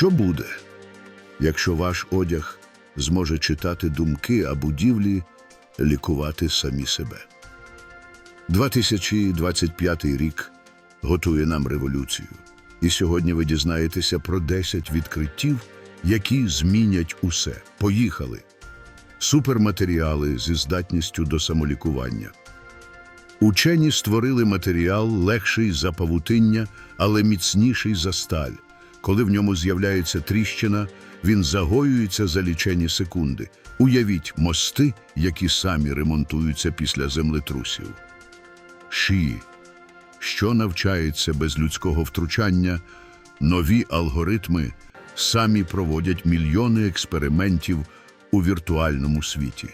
Що буде, якщо ваш одяг зможе читати думки, а будівлі лікувати самі себе? 2025 рік готує нам революцію. І сьогодні ви дізнаєтеся про 10 відкриттів, які змінять усе. Поїхали! Суперматеріали зі здатністю до самолікування. Учені створили матеріал легший за павутиння, але міцніший за сталь. Коли в ньому з'являється тріщина, він загоюється за лічені секунди. Уявіть мости, які самі ремонтуються після землетрусів. Шиї, що навчається без людського втручання, нові алгоритми самі проводять мільйони експериментів у віртуальному світі.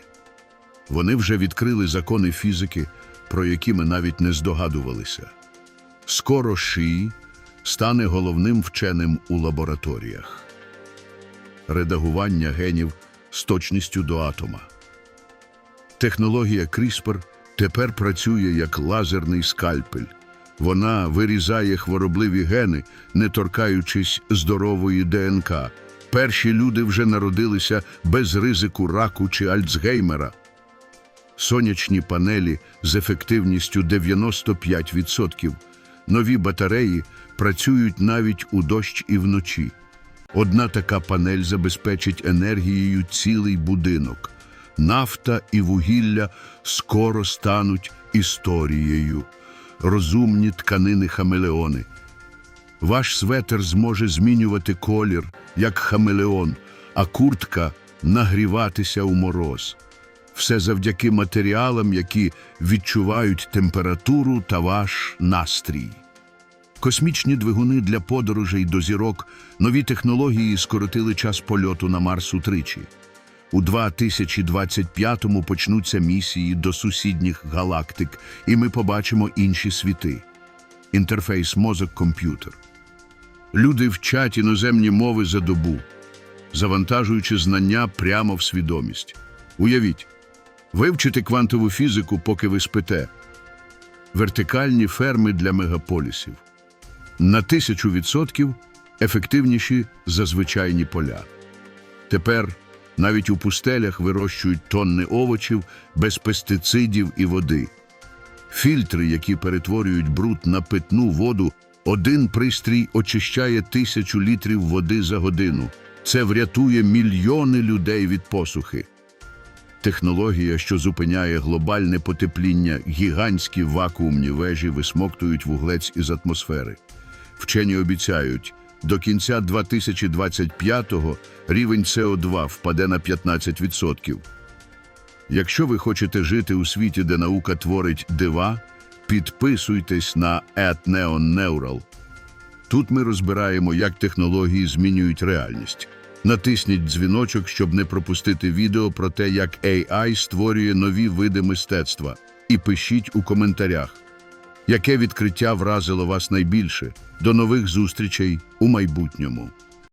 Вони вже відкрили закони фізики, про які ми навіть не здогадувалися. Скоро шиї стане головним вченим у лабораторіях. Редагування генів з точністю до атома. Технологія CRISPR тепер працює як лазерний скальпель. Вона вирізає хворобливі гени, не торкаючись здорової ДНК. Перші люди вже народилися без ризику раку чи Альцгеймера. Сонячні панелі з ефективністю 95%. Нові батареї працюють навіть у дощ і вночі. Одна така панель забезпечить енергією цілий будинок. Нафта і вугілля скоро стануть історією. Розумні тканини хамелеони. Ваш светер зможе змінювати колір, як хамелеон, а куртка нагріватися у мороз. Все завдяки матеріалам, які відчувають температуру та ваш настрій. Космічні двигуни для подорожей до зірок, нові технології скоротили час польоту на Марс утричі. У 2025-му почнуться місії до сусідніх галактик, і ми побачимо інші світи. Інтерфейс мозок-комп'ютер. Люди вчать іноземні мови за добу, завантажуючи знання прямо в свідомість. Уявіть, вивчити квантову фізику, поки ви спите. Вертикальні ферми для мегаполісів. На тисячу відсотків ефективніші за звичайні поля. Тепер навіть у пустелях вирощують тонни овочів без пестицидів і води. Фільтри, які перетворюють бруд на питну воду, один пристрій очищає тисячу літрів води за годину. Це врятує мільйони людей від посухи. Технологія, що зупиняє глобальне потепління, гігантські вакуумні вежі висмоктують вуглець із атмосфери. Вчені обіцяють, до кінця 2025-го рівень СО2 впаде на 15%. Якщо ви хочете жити у світі, де наука творить дива, підписуйтесь на @neonneural. Тут ми розбираємо, як технології змінюють реальність. Натисніть дзвіночок, щоб не пропустити відео про те, як AI створює нові види мистецтва. І пишіть у коментарях, яке відкриття вразило вас найбільше. До нових зустрічей у майбутньому.